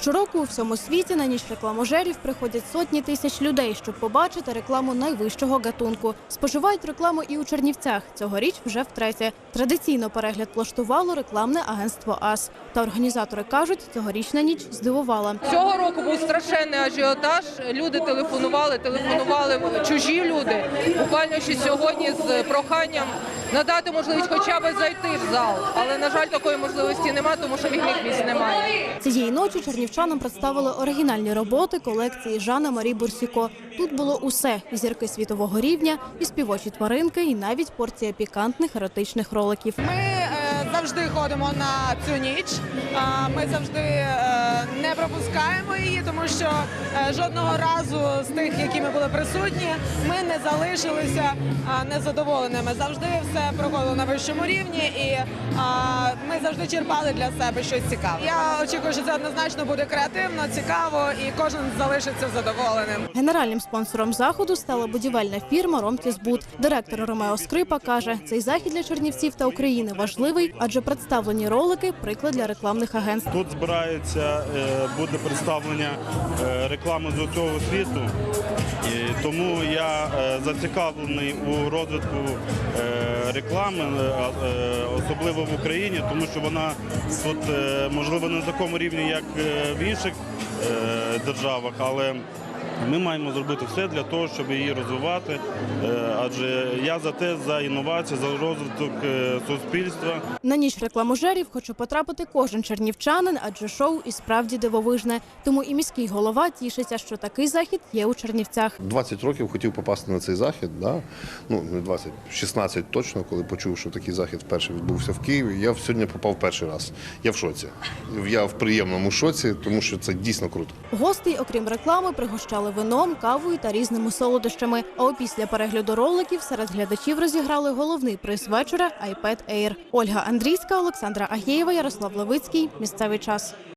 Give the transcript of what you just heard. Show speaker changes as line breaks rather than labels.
Щороку у всьому світі на ніч рекламожерів приходять сотні тисяч людей, щоб побачити рекламу найвищого гатунку. Споживають рекламу і у Чернівцях. Цьогоріч вже втретє. Традиційно перегляд влаштувало рекламне агентство АС. Та організатори кажуть, цьогорічна ніч здивувала.
Цього року був страшенний ажіотаж. Люди телефонували, телефонували чужі люди. Буквально ще сьогодні з проханням надати можливість хоча б зайти в зал. Але на жаль, такої можливості немає, тому що вільних місць немає.
Цієї ночі чернівчанам представили оригінальні роботи колекції Жана Марі Бурсіко. Тут було усе: і зірки світового рівня, і співочі тваринки, і навіть порція пікантних еротичних роликів.
Ми е, завжди ходимо на цю ніч. А, Ми завжди е, не пропускаємо її, тому що е, жодного разу з тих, які ми були присутні, ми не залишилися незадоволеними. Завжди все проходило на вищому рівні, і ми завжди черпали для себе щось цікаве. Я очікую, що це однозначно буде креативно, цікаво, і кожен залишиться задоволеним.
Генеральним спонсором заходу стала будівельна фірма Ромтізбуд. Директор Ромео Скрипа каже, цей захід для Чернівців та України важливий, адже представлені ролики приклад для рекламних агентств.
Тут збирається, е, буде представлення е, реклами з усього світу. Тому я е, зацікавлений у розвитку е, реклами, особливо в Україні, тому що вона можливо не на такому рівні, як в інших державах, але ми маємо зробити все для того, щоб її розвивати. Е, Адже я за те, за інновації, за розвиток е, суспільства.
На ніч рекламожерів хоче потрапити кожен чернівчанин, адже шоу і справді дивовижне. Тому і міський голова тішиться, що такий захід є у Чернівцях.
20 років хотів попасти на цей захід. Да? Ну, не 20, 16 точно, коли почув, що такий захід вперше відбувся в Києві. Я сьогодні попав перший раз. Я в шоці. Я в приємному шоці, тому що це дійсно круто.
Гостей, окрім реклами, пригощали вином, кавою та різними солодощами. А опісля перегляду роликів серед глядачів розіграли головний приз вечора iPad Air. Ольга Андрійська, Олександра Агєєва, Ярослав Левицький. Місцевий час.